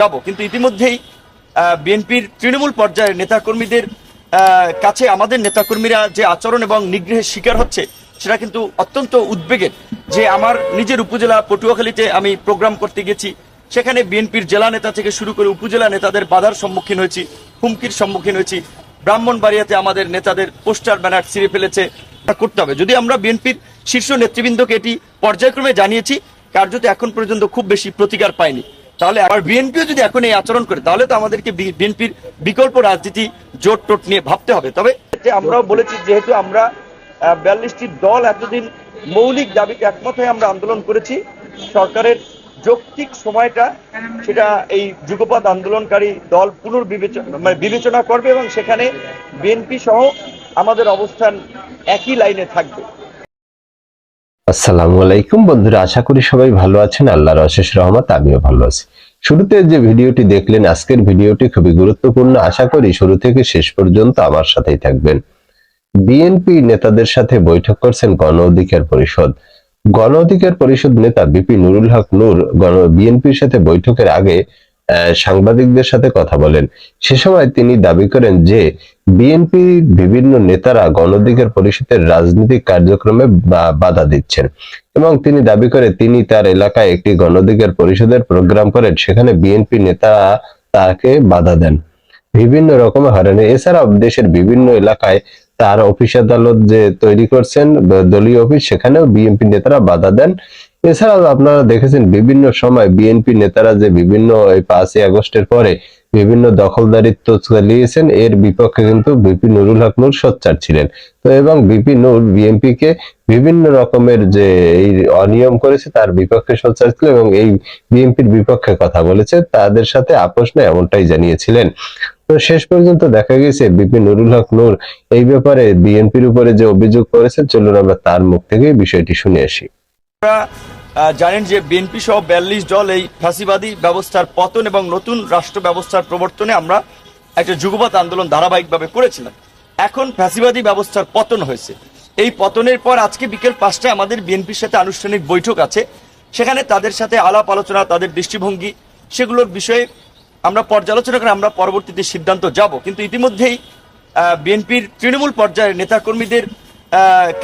যাব। কিন্তু ইতিমধ্যেই বিএনপির তৃণমূল পর্যায়ের নেতাকর্মীদের কাছে আমাদের নেতাকর্মীরা যে আচরণ এবং নিগ্রহের শিকার হচ্ছে, সেটা কিন্তু অত্যন্ত উদ্বেগের। যে আমার নিজের উপজেলা পটুয়াখালীতে আমি প্রোগ্রাম করতে গেছি, সেখানে বিএনপির জেলা নেতা থেকে শুরু করে উপজেলা নেতাদের বাধার সম্মুখীন হয়েছি, হুমকির সম্মুখীন হয়েছি। ব্রাহ্মণবাড়িয়াতে আমাদের নেতাদের পোস্টার, ব্যানার ছিঁড়ে ফেলেছে করতে হবে। যদি আমরা বিএনপির শীর্ষ নেতৃবৃন্দকে এটি পর্যায়ক্রমে জানিয়েছি, কার্যত এখন পর্যন্ত খুব বেশি প্রতিকার পায়নি তাহলে আবার বিএনপিও যদি এখন এই আচরণ করে, তাহলে তো আমাদেরকে বিএনপির বিকল্প রাজনীতি, জোট টোট নিয়ে ভাবতে হবে। তবে আমরাও বলেছি, যেহেতু আমরা বিয়াল্লিশটি দল এতদিন মৌলিক দাবিতে একমত হয়ে আমরা আন্দোলন করেছি, সরকারের যৌক্তিক সময়টা সেটা এই যুগপৎ আন্দোলনকারী দল পুনর্বিবেচনা মানে বিবেচনা করবে এবং সেখানে বিএনপি সহ আমাদের অবস্থান একই লাইনে থাকবে। আসসালামু আলাইকুম বন্ধুরা, আশা করি সবাই ভালো আছেন, আল্লাহর অশেষ রহমত, আমিও ভালো আছি। শুরুতে যে ভিডিওটি দেখলেন, আজকের ভিডিওটি খুবই গুরুত্বপূর্ণ। আশা করি শুরু থেকে শেষ পর্যন্ত আমার সাথেই থাকবেন। বিএনপি নেতাদের সাথে বৈঠক করছেন গণ অধিকার পরিষদ। গণ অধিকার পরিষদ নেতা বিপি নুরুল হক নূর গণ বিএনপির সাথে বৈঠকের আগে সাংবাদিকদের সাথে কথা বলেন। সে সময় তিনি দাবি করেন যে বিএনপি বিভিন্ন নেতারা গণ অধিকার পরিষদের রাজনৈতিক কার্যক্রমে বাধা দিচ্ছেন। এবং তিনি দাবি করে তিনি তার এলাকায় একটি গণ অধিকার পরিষদের প্রোগ্রাম করেন, সেখানে বিএনপি নেতা তাকে বাধা দেন। বিভিন্ন রকমের হয়রানি। এছাড়াও দেশের বিভিন্ন এলাকায় তার অফিস আদালত যে তৈরি করছেন দলীয় অফিস, সেখানেও বিএনপি নেতারা বাধা দেন। এছাড়াও আপনারা দেখেছেন, বিভিন্ন সময় বিএনপি নেতারা যে বিভিন্ন এই পাঁচই আগস্টের পরে বিভিন্ন দখলদারিত্ব চালিয়েছেন এর বিপক্ষে কিন্তু বিপি নুরুল হক নূর সোচ্চার ছিলেন। তো এবং বিপি নূর বিএনপি কে বিভিন্ন রকমের যে এই অনিয়ম করেছে, তার বিপক্ষে সোচ্চার ছিল এবং এই বিএনপির বিপক্ষে কথা বলেছে। তাদের সাথে আপোষ নেই এমনটাই জানিয়েছিলেন। তো শেষ পর্যন্ত দেখা গেছে, বিপি নুরুল হক নূর এই ব্যাপারে বিএনপির উপরে যে অভিযোগ করেছেন, চলুন আমরা তার মুখ থেকে বিষয়টি শুনে আসি। জানেন যে বিএনপি সহ বিয়াল্লিশ দল এই ফাঁসিবাদী ব্যবস্থার পতন এবং নতুন রাষ্ট্র ব্যবস্থার প্রবর্তনে আমরা একটা যুগপৎ আন্দোলন ধারাবাহিকভাবে করেছিলাম। এখন ফ্যাসিবাদী ব্যবস্থার পতন হয়েছে। এই পতনের পর আজকে বিকেল পাঁচটায় আমাদের বিএনপির সাথে আনুষ্ঠানিক বৈঠক আছে। সেখানে তাদের সাথে আলাপ আলোচনা, তাদের দৃষ্টিভঙ্গি সেগুলোর বিষয়ে আমরা পর্যালোচনা করে আমরা পরবর্তীতে সিদ্ধান্ত যাব। কিন্তু ইতিমধ্যেই বিএনপির তৃণমূল পর্যায়ের নেতাকর্মীদের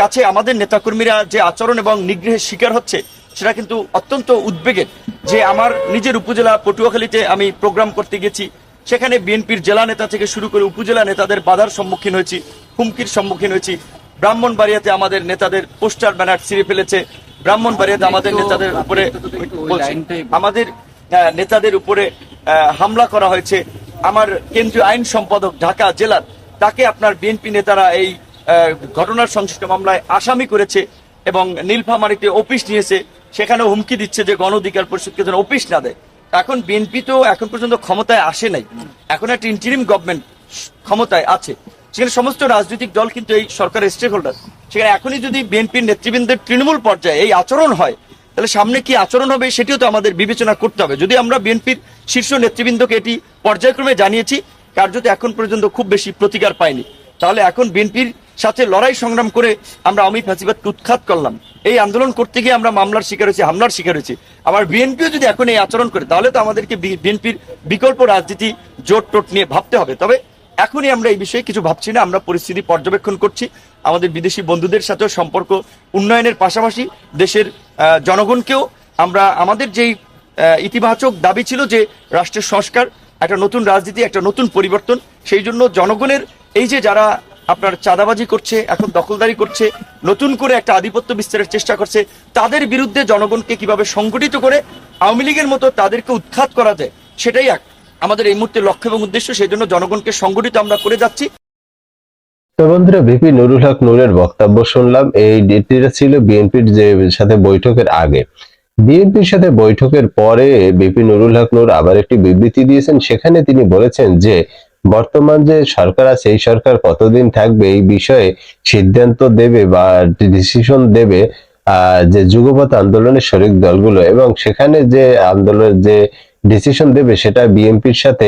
কাছে আমাদের নেতাকর্মীরা যে আচরণ এবং নিগ্রহের শিকার হচ্ছে সেটা কিন্তু অত্যন্ত উদ্বেগের যে আমার নিজের উপজেলা পটুয়াখালীতে আমি প্রোগ্রাম করতে গেছি। সেখানে বিএনপির জেলা নেতা থেকে শুরু করে উপজেলা নেতাদের বাধার সম্মুখীন হয়েছি হুমকির সম্মুখীন হয়েছি। ব্রাহ্মণবাড়িয়াতে আমাদের নেতাদের পোস্টার ব্যানার ছিঁড়ে ফেলেছে। ব্রাহ্মণবাড়িয়াতে আমাদের নেতাদের উপরে আমাদের নেতাদের উপরে হামলা করা হয়েছে। আমার কেন্দ্রীয় আইন সম্পাদক ঢাকা জেলার তাকে আপনার বিএনপি নেতারা এই ঘটনার সংশ্লিষ্ট মামলায় আসামি করেছে এবং নীলফামারীতে অফিস নিয়েছে। সেখানেও হুমকি দিচ্ছে যে গণ অধিকার পরিষদকে যেন অফিস না দেয়। এখন বিএনপি তো এখন পর্যন্ত ক্ষমতায় আসে নাই। এখন একটা ইন্টারিম গভর্নমেন্ট ক্ষমতায় আছে। সেখানে সমস্ত রাজনৈতিক দল কিন্তু এই সরকারের স্টেক হোল্ডার সেখানে এখনই যদি বিএনপির নেতৃবৃন্দের তৃণমূল পর্যায়ে এই আচরণ হয়, তাহলে সামনে কি আচরণ হবে সেটিও তো আমাদের বিবেচনা করতে হবে। যদি আমরা বিএনপির শীর্ষ নেতৃবৃন্দকে এটি পর্যায়ক্রমে জানিয়েছি, কার্যত এখন পর্যন্ত খুব বেশি প্রতিকার পায়নি। তাহলে এখন বিএনপির সাথে লড়াই সংগ্রাম করে আমরা অমিত ফাঁসিবাদকে উৎখাত করলাম। এই আন্দোলন করতে গিয়ে আমরা মামলার শিকার হয়েছি, হামলার শিকার হয়েছি। আবার বিএনপিও যদি এখন এই আচরণ করে, তাহলে তো আমাদেরকে বিএনপির বিকল্প রাজনীতি জোট টোট নিয়ে ভাবতে হবে। তবে এখনই আমরা এই বিষয়ে কিছু ভাবছি না, আমরা পরিস্থিতি পর্যবেক্ষণ করছি। আমাদের বিদেশি বন্ধুদের সাথেও সম্পর্ক উন্নয়নের পাশাপাশি দেশের জনগণকেও আমরা, আমাদের যেই ইতিবাচক দাবি ছিল যে রাষ্ট্রের সংস্কার, একটা নতুন রাজনীতি, একটা নতুন পরিবর্তন, সেই জন্য জনগণের, এই যে যারা আপনার চাঁদাবাজি করছে, এখন দখলদারি করছে, নতুন করে একটা আধিপত্য বিস্তারের চেষ্টা করছে, তাদের বিরুদ্ধে জনগণকে কীভাবে সংগঠিত করে আওয়ামী লীগের মতো তাদেরকে উৎখাত করা যায়, সেটাই এক। আমাদের এই মুহূর্তে লক্ষ্য এবং উদ্দেশ্য, সেই জন্য জনগণকে সংগঠিত আমরা করে যাচ্ছি। নুরুল হক নূরের বক্তব্য শুনলাম। এই ডেটটা ছিল বিএনপির যে সাথে বৈঠকের আগে। বিএনপির সাথে বৈঠকের পরে বিপি নুরুল হক নূর আবার একটি বিবৃতি দিয়েছেন। সেখানে তিনি বলেছেন যে বর্তমান যে সরকার আছে, এই সরকার কতদিন থাকবে এই বিষয়ে সিদ্ধান্ত দেবে বা ডিসিশন দেবে যে যুগপৎ আন্দোলনের শরিক দলগুলো এবং সেখানে যে আন্দোলনের যে ডিসিশন দেবে সেটা বিএনপির সাথে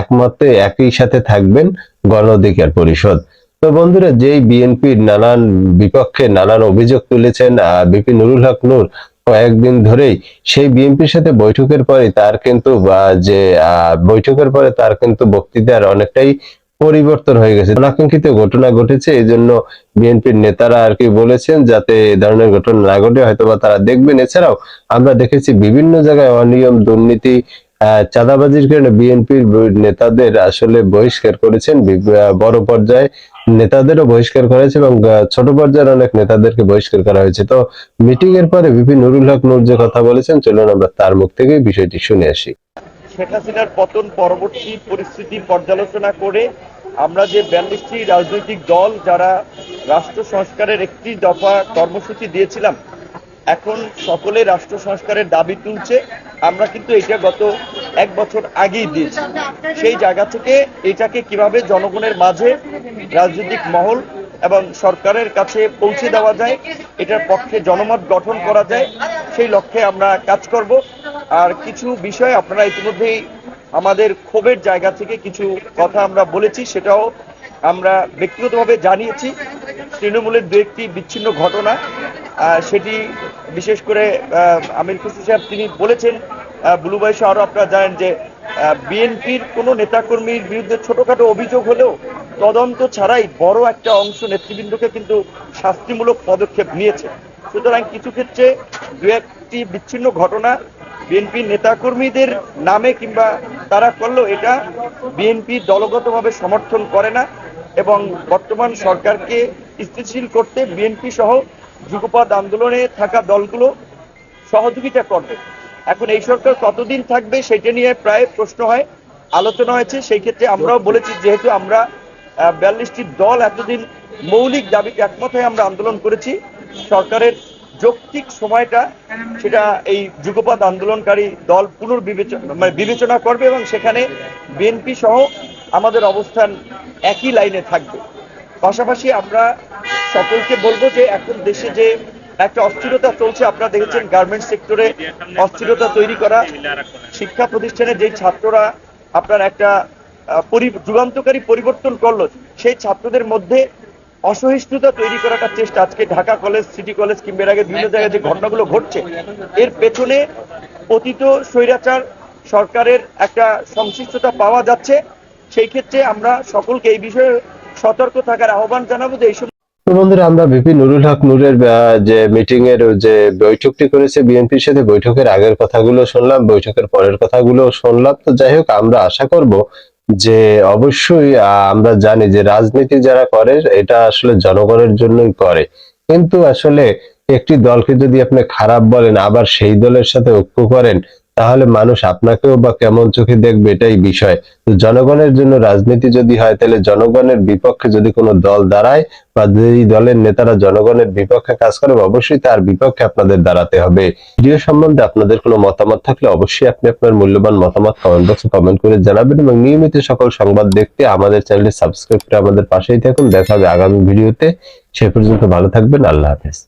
একমাত্র একই সাথে থাকবেন গণ অধিকার পরিষদ। তো বন্ধুরা, যেই বিএনপির নানান বিপক্ষে নানান অভিযোগ তুলেছেন বিপি নুরুল হক নূর কয়েকদিন ধরেই সেই বিএনপির সাথে বৈঠকের পরে তার কিন্তু যে বৈঠকের পরে তার কিন্তু বক্তৃতার অনেকটাই পরিবর্তন হয়ে গেছে। অনাকাঙ্ক্ষিত ঘটনা ঘটেছে এই জন্য বিএনপির নেতারা আর কি বলেছেন যাতে এ ধরনের ঘটনা না ঘটে, হয়তোবা তারা দেখবেন। এছাড়াও আমরা দেখেছি বিভিন্ন জায়গায় অনিয়ম, দুর্নীতি চাঁদাবাজির কারণে বিএনপির নেতাদের আসলে বহিষ্কার করেছেন বড় পর্যায়ে নেতাদেরও বহিষ্কার করা হয়েছে এবং ছোট পর্যায়ের অনেক নেতাদেরকে বহিষ্কার করা হয়েছে। তো মিটিং এর পরে বিপি নুরুল হক নূর যে কথা বলেছেন, চলুন আমরা তার মুখ থেকে বিষয়টি শুনে আসি। শেখ হাসিনার পতন পরবর্তী পরিস্থিতি পর্যালোচনা করে আমরা যে বিয়াল্লিশটি রাজনৈতিক দল যারা রাষ্ট্র সংস্কারের একটি দফা কর্মসূচি দিয়েছিলাম এখন সকলে রাষ্ট্র সংস্কারের দাবি তুলছে। আমরা কিন্তু এটা গত এক বছর আগেই দিয়েছি। সেই জায়গা থেকে এটাকে কীভাবে জনগণের মাঝে রাজনৈতিক মহল এবং সরকারের কাছে পৌঁছে দেওয়া যায়, এটার পক্ষে জনমত গঠন করা যায়, সেই লক্ষ্যে আমরা কাজ করব। আর কিছু বিষয় আপনারা ইতিমধ্যেই আমাদের ক্ষোভের জায়গা থেকে কিছু কথা আমরা বলেছি, সেটাও আমরা ব্যক্তিগতভাবে জানিয়েছি। তৃণমূলের দু একটি বিচ্ছিন্ন ঘটনা সেটি বিশেষ করে আমির খুশি সাহেব, তিনি বলেছেন বুলু বয়সে আরও আপনারা জানেন যে বিএনপির কোনো নেতাকর্মীর বিরুদ্ধে ছোটখাটো অভিযোগ হলেও তদন্ত ছাড়াই বড় একটা অংশ নেতৃবৃন্দকে কিন্তু শাস্তিমূলক পদক্ষেপ নিয়েছে। সুতরাং কিছু ক্ষেত্রে দু একটি বিচ্ছিন্ন ঘটনা, বিএনপির নেতাকর্মীদের নামে কিংবা তারা করল এটা বিএনপি দলগতভাবে সমর্থন করে না এবং বর্তমান সরকারকে স্থিতিশীল করতে বিএনপি সহ যুগপৎ আন্দোলনে থাকা দলগুলো সহযোগিতা করবে। এখন এই সরকার কতদিন থাকবে সেটা নিয়ে প্রায় প্রশ্ন হয়, আলোচনা হয়েছে। সেই ক্ষেত্রে আমরাও বলেছি, যেহেতু আমরা বিয়াল্লিশটি দল এতদিন মৌলিক দাবিতে একমত হয়ে আমরা আন্দোলন করেছি, সরকারের যৌক্তিক সময়টা সেটা এই যুগপৎ আন্দোলনকারী দল পুনর্বিবেচনা মানে বিবেচনা করবে এবং সেখানে বিএনপি সহ আমাদের অবস্থান একই লাইনে থাকবে। পাশাপাশি আমরা সকলকে বলব যে এখন দেশে যে একটা অস্থিরতা চলছে আপনারা দেখেছেন গার্মেন্ট সেক্টরে অস্থিরতা তৈরি করা। শিক্ষা প্রতিষ্ঠানে যে ছাত্ররা আপনার একটা যুগান্তকারী পরিবর্তন করল সেই ছাত্রদের মধ্যে অসহিষ্ণুতা তৈরি করার একটা চেষ্টা। আজকে ঢাকা কলেজ সিটি কলেজ কিংবা এর আগে বিভিন্ন জায়গায় যে ঘটনাগুলো ঘটছে এর পেছনে পতিত স্বৈরাচার সরকারের একটা সংশ্লিষ্টতা পাওয়া যাচ্ছে। সেই ক্ষেত্রে আমরা সকলকে এই বিষয়ে সতর্ক থাকার আহ্বান জানাব যে এই তো বন্ধুরা, আমরা বিপি নুরুল হক নূরের যে মিটিং এর যে বৈঠকটি করেছে বিএনপির সাথে, বৈঠকের আগের কথাগুলো শুনলাম, বৈঠকের পরের কথাগুলো শুনলাম। তো যাই হোক, আমরা আশা করব যে অবশ্যই আমরা জানি যে রাজনীতি যারা করে, এটা আসলে জনগণের জন্যই করে। কিন্তু আসলে একটি দলকে যদি আপনি খারাপ বলেন, আবার সেই দলের সাথে ঐক্য করেন তাহলে মানুষ আপনাকেও বা কেমন চোখে দেখবে এটাই বিষয়। তো জনগণের জন্য রাজনীতি যদি হয়, তাহলে জনগণের বিপক্ষে যদি কোনো দল দাঁড়ায় বা যেই দলের নেতারা জনগণের বিপক্ষে কাজ করে, অবশ্যই তার বিপক্ষে আপনাদের দাঁড়াতে হবে। ভিডিও সম্বন্ধে আপনাদের কোনো মতামত থাকলে অবশ্যই আপনি আপনার মূল্যবান মতামত কমেন্ট বক্সে কমেন্ট করে জানাবেন এবং নিয়মিত সকল সংবাদ দেখতে আমাদের চ্যানেলটি সাবস্ক্রাইব করে আমাদের পাশেই থাকুন। দেখা হবে আগামী ভিডিওতে। সে পর্যন্ত ভালো থাকবেন। আল্লাহ হাফেজ।